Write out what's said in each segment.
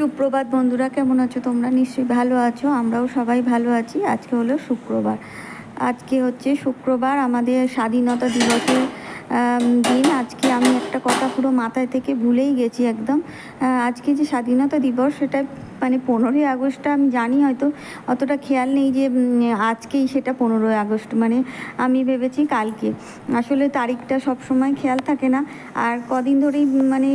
সুপ্রভাত বন্ধুরা, কেমন আছো তোমরা? নিশ্চয়ই ভালো আছো, আমরাও সবাই ভালো আছি। আজকে হলো শুক্রবার। আজকে হচ্ছে শুক্রবার, আমাদের স্বাধীনতা দিবসের দিন। আজকে আমি একটা কথা পুরো মাথায় থেকে ভুলেই গেছি একদম। আজকে যে স্বাধীনতা দিবস, সেটা মানে পনেরোই আগস্টটা আমি জানি হয়তো, অতটা খেয়াল নেই যে আজকেই সেটা পনেরোই আগস্ট মানে আমি ভেবেছি কালকে। আসলে তারিখটা সব সময় খেয়াল থাকে না। আর কদিন ধরেই মানে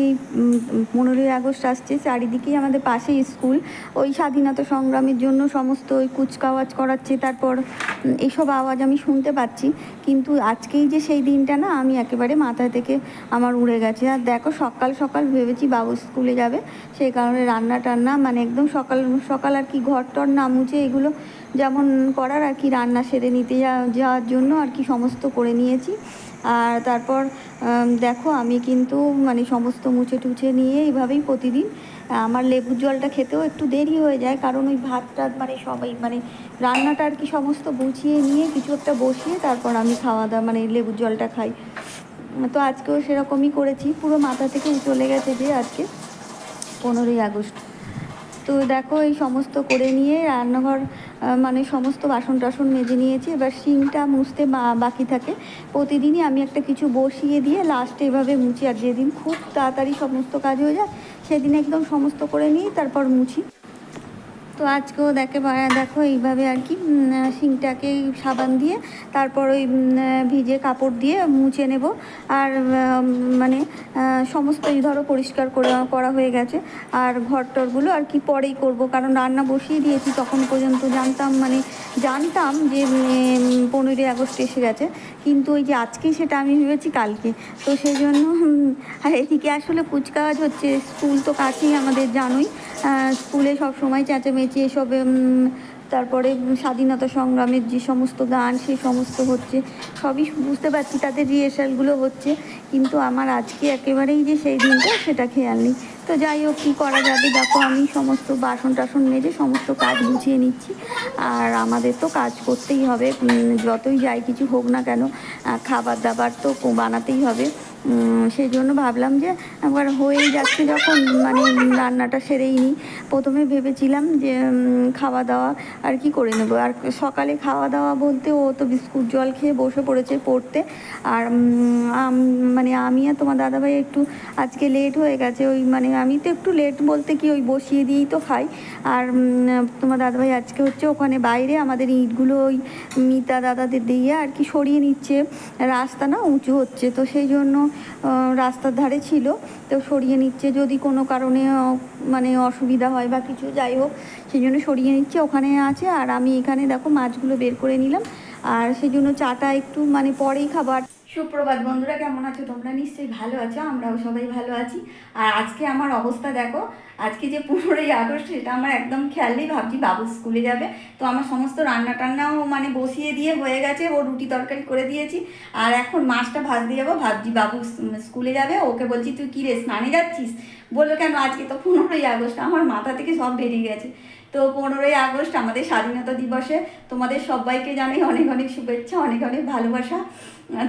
পনেরোই আগস্ট আসছে, চারিদিকেই আমাদের পাশেই স্কুল। ওই স্বাধীনতা সংগ্রামের জন্য সমস্ত ওই কুচকাওয়াজ করাচ্ছে, তারপর এইসব আওয়াজ আমি শুনতে পাচ্ছি। কিন্তু আজকেই যে সেই দিনটা না, আমি একেবারে মাথা থেকে আমার উড়ে গেছে। আর দেখো, সকাল সকাল ভেবেছি বাবু স্কুলে যাবে। সেই কারণে রান্না টান্না মানে একদম সকাল সকাল আর কি ঘর টর না মুছে এগুলো যেমন করার আর কি রান্না সেরে নিতে যাওয়ার জন্য আর কি সমস্ত করে নিয়েছি। আর তারপর দেখো আমি কিন্তু মানে সমস্ত মুছে টুছে নিয়ে এইভাবেই প্রতিদিন, আমার লেবুর জলটা খেতেও একটু দেরি হয়ে যায়, কারণ ওই ভাতটা মানে সবাই মানে রান্নাটা আর কি সমস্ত গুছিয়ে নিয়ে কিছু একটা বসিয়ে তারপর আমি খাওয়া দাওয়া মানে লেবুর জলটা খাই। তো আজকেও সেরকমই করেছি, পুরো মাথা থেকে চলে গেছে যে আজকে পনেরোই আগস্ট। তো দেখো, এই সমস্ত করে নিয়ে রান্নাঘর মানে সমস্ত বাসন টাসন মেজে নিয়েছি। এবার শিংটা মুছতে বাকি থাকে। প্রতিদিনই আমি একটা কিছু বসিয়ে দিয়ে লাস্টে এভাবে মুছি। আর যেদিন খুব তাড়াতাড়ি সমস্ত কাজ হয়ে যায়, সেদিন একদম সমস্ত করে নিয়ে তারপর মুছি। তো আজকেও দেখে দেখো এইভাবে আর কি শিংটাকে সাবান দিয়ে তারপর ওই ভিজে কাপড় দিয়ে মুছে নেব। আর মানে আহ, সমস্ত এই ধরো পরিষ্কার করে করা হয়ে গেছে। আর ঘর টরগুলো আর কি পরেই করব কারণ রান্না বসিয়ে দিয়েছি তখন পর্যন্ত জানতাম মানে জানতাম যে পনেরোই আগস্ট এসে গেছে। কিন্তু ওই যে আজকে সেটা আমি ভেবেছি কালকে। তো সেই জন্য আর এদিকে আসলে কুচকাওয়াজ হচ্ছে স্কুল তো কাছেই আমাদের জানোই। স্কুলে সব সময় চেঁচামেচি এসব তারপরে স্বাধীনতা সংগ্রামের যে সমস্ত গান সেই সমস্ত হচ্ছে, সবই বুঝতে পারছি তাদের রিহার্সালগুলো হচ্ছে, কিন্তু আমার আজকে একেবারেই যে সেই দিনটা সেটা খেয়াল নেই। তো যাই হোক, কী করা যাবে? দেখো, আমি সমস্ত বাসন টাসন মেজে সমস্ত কাজ গুছিয়ে নিচ্ছি, আর আমাদের তো কাজ করতেই হবে যতই যাই কিছু হোক না কেন খাবার দাবার তো বানাতেই হবে। সেই জন্য ভাবলাম যে একবার হয়েই যাচ্ছে যখন মানে রান্নাটা সেরেই নিই প্রথমে ভেবেছিলাম যে খাওয়া দাওয়া আর কি করে নেব। আর সকালে খাওয়া দাওয়া বলতে ও তো বিস্কুট জল খেয়ে বসে পড়েছে পড়তে। আর মানে আমি আর তোমার দাদাভাই একটু আজকে লেট হয়ে গেছে। ওই মানে আমি তো একটু লেট বলতে কি, ওই বসিয়ে দিয়েই তো খাই। আর তোমার দাদাভাই আজকে হচ্ছে ওখানে বাইরে আমাদের ইটগুলো ওই মিতা দাদাদের দিয়ে আর কি সরিয়ে নিচ্ছে। রাস্তা না উঁচু হচ্ছে, তো সেই জন্য রাস্তার ধারে ছিল। তো সরিয়ে নিচ্ছে যদি কোনো কারণে মানে অসুবিধা হয় বা কিছু, যাই হোক, সেই জন্য সরিয়ে নিচ্ছে, ওখানে আছে। আর আমি এখানে দেখো মাছগুলো বের করে নিলাম। আর সেই জন্য চাটা একটু মানে পরেই খাবার সুপ্রভাত বন্ধুরা, কেমন আছো? তোমরা নিশ্চয়ই ভালো আছো, আমরাও সবাই ভালো আছি। আর আজকে আমার অবস্থা দেখো, আজকে যে পনেরোই আগস্ট, সেটা আমার একদম খেয়াল নেই, ভাবছি বাবু স্কুলে যাবে। তো আমার সমস্ত রান্না টান্নাও মানে বসিয়ে দিয়ে হয়ে গেছে, ও রুটি তরকারি করে দিয়েছি। আর এখন মাছটা ভাজতে যাব, ভাবছি বাবু স্কুলে যাবে, ওকে বলছি, তুই কী রে, স্নানে যাচ্ছিস? বলল, কেন? আজকে তো পনেরোই আগস্ট, আমার মাথা থেকে সব বেরিয়ে গেছে। তো পনেরোই আগস্ট আমাদের স্বাধীনতা দিবসে তোমাদের সবাইকে জানাই অনেক অনেক শুভেচ্ছা, অনেক অনেক ভালোবাসা।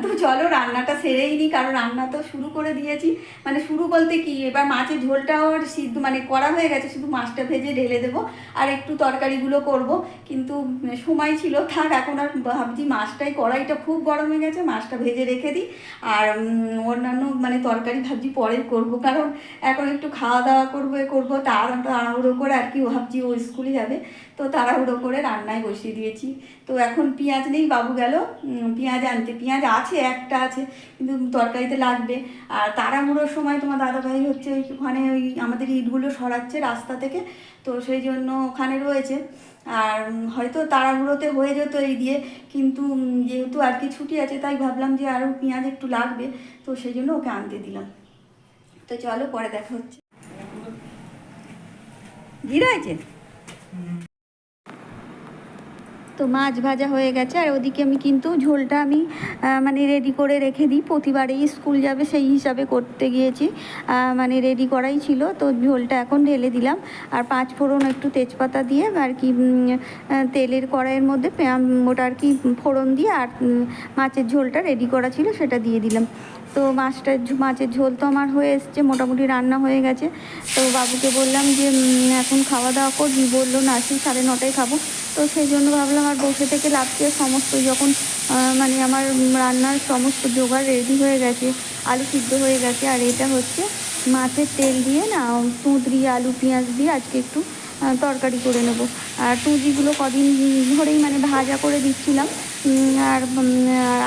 তো চলো, রান্নাটা সেরেই নিই কারণ রান্না তো শুরু করে দিয়েছি। মানে শুরু বলতে কি, এবার মাছের ঝোলটাও সিদ্ধ মানে করা হয়ে গেছে, শুধু মাছটা ভেজে ঢেলে দেবো, আর একটু তরকারিগুলো করব। কিন্তু সময় ছিল, থাক, এখন আর ভাবছি মাছটাই, কড়াইটা খুব গরম হয়ে গেছে, মাছটা ভেজে রেখে দিই। আর অন্যান্য মানে তরকারি ভাবছি পরে করব, কারণ এখন একটু খাওয়া দাওয়া করব, এ করব তাড়া তাড়াহুড়ো করে আর কি ভাবছি ও স্কুলে যাবে। তো তাড়াহুড়ো করে রান্নায় বসিয়ে দিয়েছি। তো এখন পেঁয়াজ নেই, বাবু গেল পেঁয়াজ আনতে, পেঁয়াজ আছে, একটা আছে, কিন্তু তরকারিতে লাগবে। আর তাড়াহুড়োর সময় তোমার দাদাভাই হচ্ছে ওখানে ওই আমাদের ইটগুলো সরাচ্ছে রাস্তা থেকে, তো সেই জন্য ওখানে রয়েছে। আর হয়তো তাড়াহুড়োতে হয়ে যেত এই দিয়ে, কিন্তু যেহেতু আর কি ছুটি আছে, তাই ভাবলাম যে আরও পেঁয়াজ একটু লাগবে, তো সেই জন্য ওকে আনতে দিলাম। তো চলো পরে দেখা হচ্ছে। জিরা আছে তো মাছ ভাজা হয়ে গেছে, আর ওদিকে আমি কিন্তু ঝোলটা আমি মানে রেডি করে রেখে দিই। প্রতিবারেই স্কুল যাবে সেই হিসাবে করতে গিয়েছি মানে রেডি করাই ছিল। তো ঝোলটা এখন ঢেলে দিলাম। আর পাঁচ ফোড়ন একটু তেজপাতা দিয়ে, আর কি তেলের কড়াইয়ের মধ্যে ওটা আর কি ফোড়ন দিয়ে, আর মাছের ঝোলটা রেডি করা ছিল, সেটা দিয়ে দিলাম। তো মাছটার ঝো- মাছের ঝোল তো আমার হয়ে এসছে, মোটামুটি রান্না হয়ে গেছে। তো বাবুকে বললাম যে এখন খাওয়া দাওয়া করবি? বলল, না, সেই সাড়ে নটায় খাব। তো সেই জন্য ভাবলাম আর বসে থেকে লাভকে সমস্ত যখন মানে আমার রান্নার সমস্ত জোগাড় রেডি হয়ে গেছে, আলু সিদ্ধ হয়ে গেছে, আর এটা হচ্ছে মাছের তেল দিয়ে না তুঁতরি আলু, পেঁয়াজ দিয়ে আজকে একটু তরকারি করে নেব। আর টুজিগুলো কদিন ধরেই মানে ভাজা করে দিচ্ছিলাম আর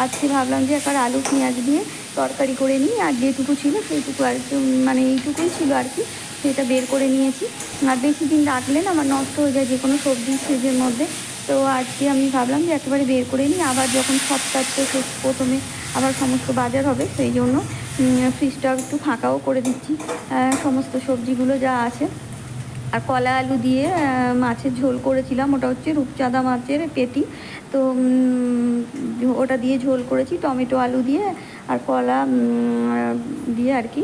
আজকে ভাবলাম যে একবার আলু, পেঁয়াজ দিয়ে তরকারি করে নিই, আর যেটুকু ছিল সেইটুকু আর মানে এইটুকুই ছিল আর কি। সেটা বের করে নিয়েছি। আর বেশি দিন রাখলে না আমার নষ্ট হয়ে যায় যে কোনো সবজি ফ্রিজের মধ্যে। তো আজকে আমি ভাবলাম যে একেবারে বের করে নিই। আবার যখন সপ্তাহে শেষ প্রথমে আবার সমস্ত বাজার হবে, সেই জন্য ফ্রিজটা একটু ফাঁকাও করে দিচ্ছি। সমস্ত সবজিগুলো যা আছে। আর কলা আলু দিয়ে মাছের ঝোল করেছিলাম। ওটা হচ্ছে রূপচাঁদা মাছের পেটি। তো ওটা দিয়ে ঝোল করেছি, টমেটো আলু দিয়ে আর কলা দিয়ে আর কি।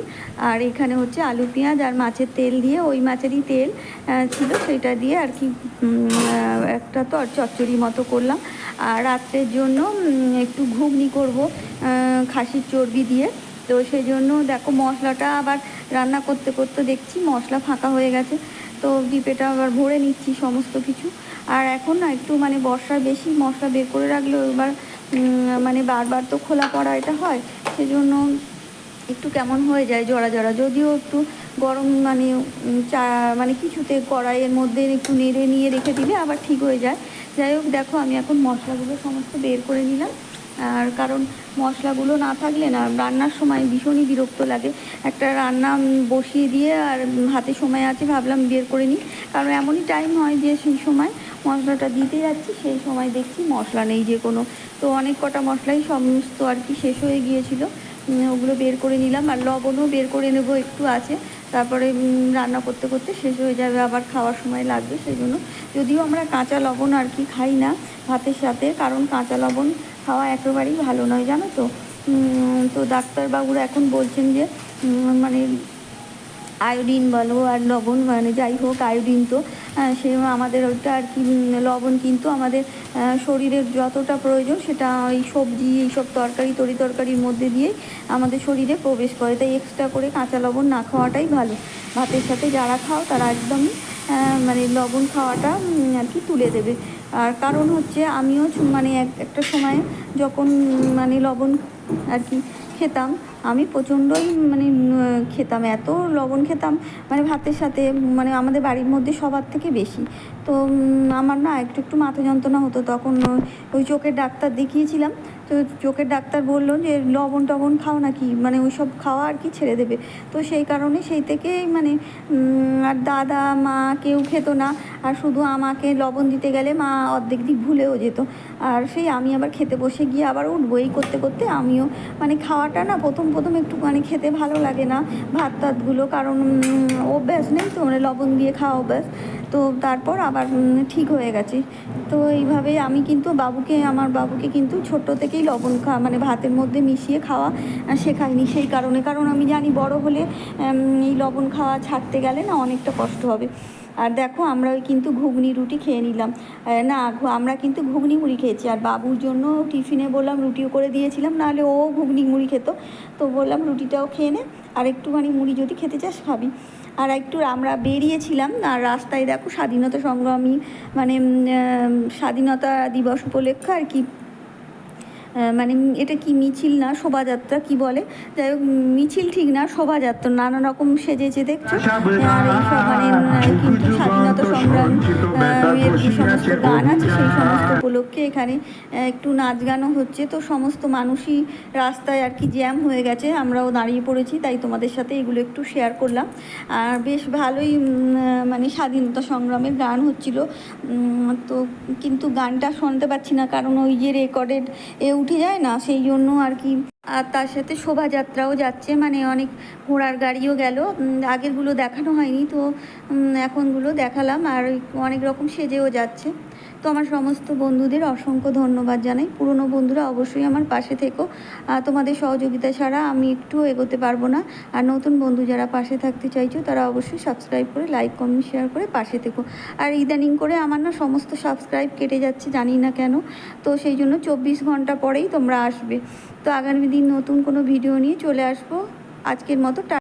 আর এখানে হচ্ছে আলু পেঁয়াজ আর মাছের তেল দিয়ে, ওই মাছেরই তেল ছিল। সেটা দিয়ে আর কি একটা তো আর চচ্চড়ি মতো করলাম। আর রাত্রের জন্য একটু ঘুগনি করব খাসির চর্বি দিয়ে। তো সেই জন্য দেখো মশলাটা আবার রান্না করতে করতে দেখছি মশলা ফাঁকা হয়ে গেছে। তো ডিপেটা আবার ভরে নিচ্ছি সমস্ত কিছু। আর এখন না একটু মানে বর্ষার বেশি মশলা বের করে রাখলেও এবার মানে বারবার তো খোলা পড়া এটা হয়, সেজন্য একটু কেমন হয়ে যায় জড়া জড়া যদিও একটু গরম মানে চা মানে কিছুতে কড়াইয়ের মধ্যে একটু নেড়ে নিয়ে রেখে দিলে আবার ঠিক হয়ে যায়। যাই হোক, দেখো আমি এখন মশলাগুলো সমস্ত বের করে নিলাম। আর কারণ মশলাগুলো না থাকলে না, রান্নার সময় ভীষণই বিরক্ত লাগে। একটা রান্না বসিয়ে দিয়ে আর হাতে সময় আছে, ভাবলাম বের করে নিই। কারণ এমনই টাইম হয় যে সেই সময় মশলাটা দিতে যাচ্ছি, সেই সময় দেখছি মশলা নেই যে কোনো। তো অনেক কটা মশলাই সমস্ত আর কি শেষ হয়ে গিয়েছিল। ওগুলো বের করে নিলাম আর লবণও বের করে নেব, একটু আছে। তারপরে রান্না করতে করতে শেষ হয়ে যাবে, আবার খাওয়ার সময় লাগবে সেই জন্য। যদিও আমরা কাঁচা লবণ আর কি খাই না ভাতের সাথে, কারণ কাঁচা লবণ খাওয়া একেবারেই ভালো নয়, জানো তো? তো ডাক্তারবাবুরা এখন বলছেন যে মানে আয়োডিন বলো আর লবণ মানে যাই হোক আয়োডিন তো সে আমাদের ওইটা আর কি লবণ কিন্তু আমাদের শরীরের যতটা প্রয়োজন সেটা ওই সবজি, এইসব তরকারি, তরি তরকারির মধ্যে দিয়েই আমাদের শরীরে প্রবেশ করে। তাই এক্সট্রা করে কাঁচা লবণ না খাওয়াটাই ভালো। ভাতের সাথে যারা খাও তারা একদমই মানে লবণ খাওয়াটা আর কি তুলে দেবে। আর কারণ হচ্ছে আমিও মানে এক- একটা সময় যখন মানে লবণ আর কি খেতাম, আমি প্রচণ্ডই মানে খেতাম, এত লবণ খেতাম মানে ভাতের সাথে মানে আমাদের বাড়ির মধ্যে সবার থেকে বেশি। তো আমার না একটু একটু মাথা যন্ত্রণা হতো, তখন ওই- চোখের ডাক্তার দেখিয়েছিলাম তো চোখের ডাক্তার বলল যে, লবণ টবণ খাও নাকি? মানে ওই সব খাওয়া আর কি ছেড়ে দেবে। তো সেই কারণে সেই থেকেই মানে আর দাদা, মা কেউ খেত না। আর শুধু আমাকে লবণ দিতে গেলে মা অর্ধেক দিক ভুলেও যেত। আর সেই আমি আবার খেতে বসে গিয়ে আবার উঠবো। এই করতে করতে আমিও মানে খাওয়াটা না প্রথম প্রথম একটু মানে খেতে ভালো লাগে না। ভাত টাতগুলো কারণ অভ্যাস নেই তো মানে লবণ দিয়ে খাওয়া অভ্যাস। তো তারপর আবার ঠিক হয়ে গেছে। তো এইভাবে আমি কিন্তু বাবুকে, আমার বাবুকে কিন্তু ছোট্ট থেকেই লবণ খাওয়া মানে ভাতের মধ্যে মিশিয়ে খাওয়া শেখাইনি সেই কারণে। কারণ আমি জানি বড় হলে এই লবণ খাওয়া ছাড়তে গেলে না অনেকটা কষ্ট হবে। আর দেখো আমরা কিন্তু ঘুগনি রুটি খেয়ে নিলাম। না আমরা কিন্তু ঘুগনি মুড়ি খেয়েছি। আর বাবুর জন্য টিফিনে বললাম রুটিও করে দিয়েছিলাম, নাহলে ও ঘুগনি মুড়ি খেত। তো বললাম রুটিটাও খেয়ে নে, আর একটুখানি মুড়ি যদি খেতে চাস খাবি। আর একটু আমরা বেরিয়েছিলাম আর রাস্তায় দেখো স্বাধীনতা সংগ্রামী মানে স্বাধীনতা দিবস উপলক্ষে আর কি মানে এটা কি মিছিল না শোভাযাত্রা কি বলে? যাই হোক মিছিল ঠিক না শোভাযাত্রা নানা রকম সেজেছে দেখছ? আর এইসব মানে কিন্তু স্বাধীনতা সমস্ত গান আছে সেই সমস্ত উপলক্ষে এখানে একটু নাচ গানও হচ্ছে। তো সমস্ত মানুষই রাস্তায় আর কি জ্যাম হয়ে গেছে আমরাও দাঁড়িয়ে পড়েছি তাই তোমাদের সাথে এগুলো একটু শেয়ার করলাম। আর বেশ ভালোই মানে স্বাধীনতা সংগ্রামের গান হচ্ছিল। তো কিন্তু গানটা শুনতে পাচ্ছি না কারণ ওই যে রেকর্ডেড এ উঠে যায় না সেই জন্য আর কি আর তার সাথে শোভাযাত্রাও যাচ্ছে মানে অনেক ঘোড়ার গাড়িও গেল। আগেরগুলো দেখানো হয়নি, তো এখনগুলো দেখালাম। আর অনেক রকম সেজেও যাচ্ছে। তো আমার সমস্ত বন্ধুদের অসংখ্য ধন্যবাদ জানাই। পুরনো বন্ধুরা অবশ্যই আমার পাশে থেকো। তোমাদের সহযোগিতা ছাড়া আমি একটু এগোতে পারব না। আর নতুন বন্ধু যারা পাশে থাকতে চাইছো, তারা অবশ্যই সাবস্ক্রাইব করে লাইক কমেন্ট শেয়ার করে পাশে থেকো। আর ইদানিং করে আমার না সমস্ত সাবস্ক্রাইব কেটে যাচ্ছে, জানি না কেন। তো সেই জন্য চব্বিশ ঘণ্টা পরেই তোমরা আসবে। তো আগামী দিন নতুন কোনো ভিডিও নিয়ে চলে আসব। আজকের মতো